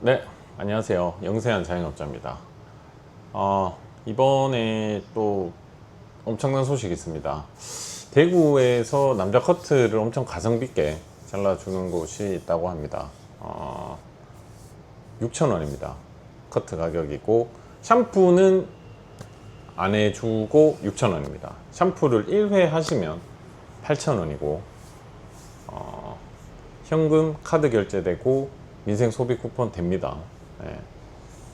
네, 안녕하세요. 영세한 자영업자입니다. 어, 이번에 또 엄청난 소식이 있습니다. 대구에서 남자 커트를 엄청 가성비 있게 잘라주는 곳이 있다고 합니다. 어, 6,000원입니다. 커트 가격이고, 샴푸는 안 해주고 6,000원입니다. 샴푸를 1회 하시면 8,000원이고, 어, 현금 카드 결제되고 민생 소비 쿠폰 됩니다. 예.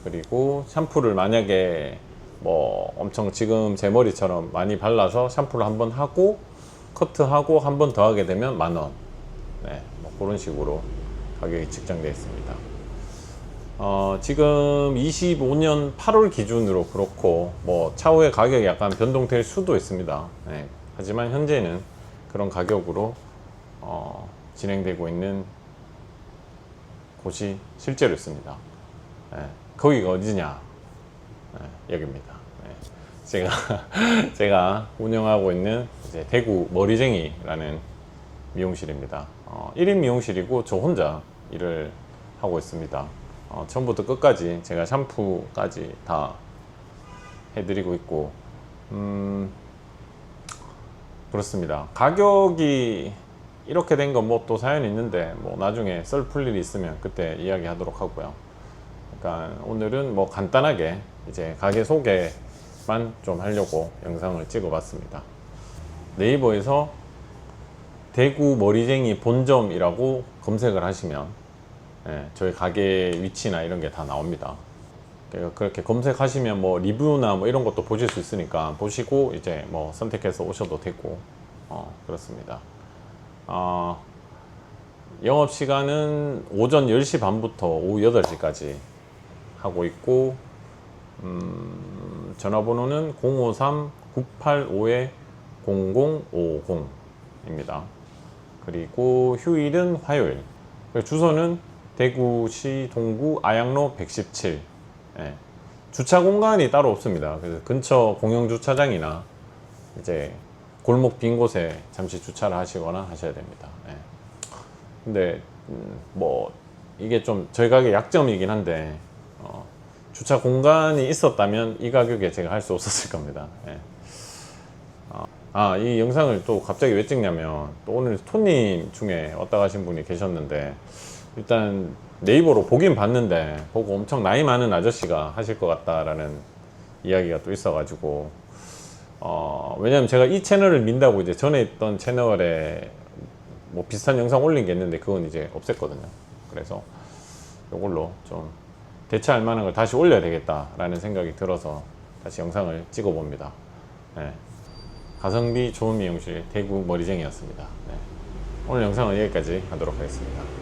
그리고 샴푸를 만약에 뭐 엄청 지금 제 머리처럼 많이 발라서 샴푸를 한 번 하고 커트하고 한 번 더 하게 되면 만 원. 네, 뭐 그런 식으로 가격이 측정되어 있습니다. 어, 지금 25년 8월 기준으로 그렇고 뭐 차후에 가격이 약간 변동될 수도 있습니다. 네, 하지만 현재는 그런 가격으로 어, 진행되고 있는 곳이 실제로 있습니다. 예, 거기가 어디냐? 예, 여기입니다. 예, 제가 제가 운영하고 있는 이제 대구 머리쟁이라는 미용실입니다. 어, 1인 미용실이고 저 혼자 일을 하고 있습니다. 어, 처음부터 끝까지 제가 샴푸까지 다 해드리고 있고, 음, 그렇습니다. 가격이 이렇게 된 건 뭐 또 사연이 있는데 뭐 나중에 썰 풀 일이 있으면 그때 이야기하도록 하고요. 그러니까 오늘은 뭐 간단하게 이제 가게 소개만 좀 하려고 영상을 찍어봤습니다. 네이버에서 대구 머리쟁이 본점이라고 검색을 하시면 예, 저희 가게 위치나 이런 게 다 나옵니다. 그러니까 그렇게 검색하시면 뭐 리뷰나 뭐 이런 것도 보실 수 있으니까 보시고 이제 뭐 선택해서 오셔도 되고 어, 그렇습니다. 어, 영업 시간은 오전 10시 반부터 오후 8시까지 하고 있고 음, 전화번호는 053-985-0050 입니다. 그리고 휴일은 화요일. 주소는 대구시 동구 아양로 117. 예. 주차 공간이 따로 없습니다. 그래서 근처 공영 주차장이나 이제 골목 빈 곳에 잠시 주차를 하시거나 하셔야 됩니다. 예. 근데 음, 뭐 이게 좀 저희 가게 약점이긴 한데 어, 주차 공간이 있었다면 이 가격에 제가 할 수 없었을 겁니다. 예. 아, 이 영상을 또 갑자기 왜 찍냐면 또 오늘 손님 중에 왔다 가신 분이 계셨는데 일단 네이버로 보긴 봤는데 보고 엄청 나이 많은 아저씨가 하실 것 같다라는 이야기가 또 있어가지고 어, 왜냐면 제가 이 채널을 민다고 이제 전에 있던 채널에 뭐 비슷한 영상 올린 게 있는데 그건 이제 없앴거든요. 그래서 이걸로 좀 대체할 만한 걸 다시 올려야 되겠다라는 생각이 들어서 다시 영상을 찍어 봅니다. 네. 가성비 좋은 미용실 대구 머리쟁이였습니다. 네. 오늘 영상은 여기까지 하도록 하겠습니다.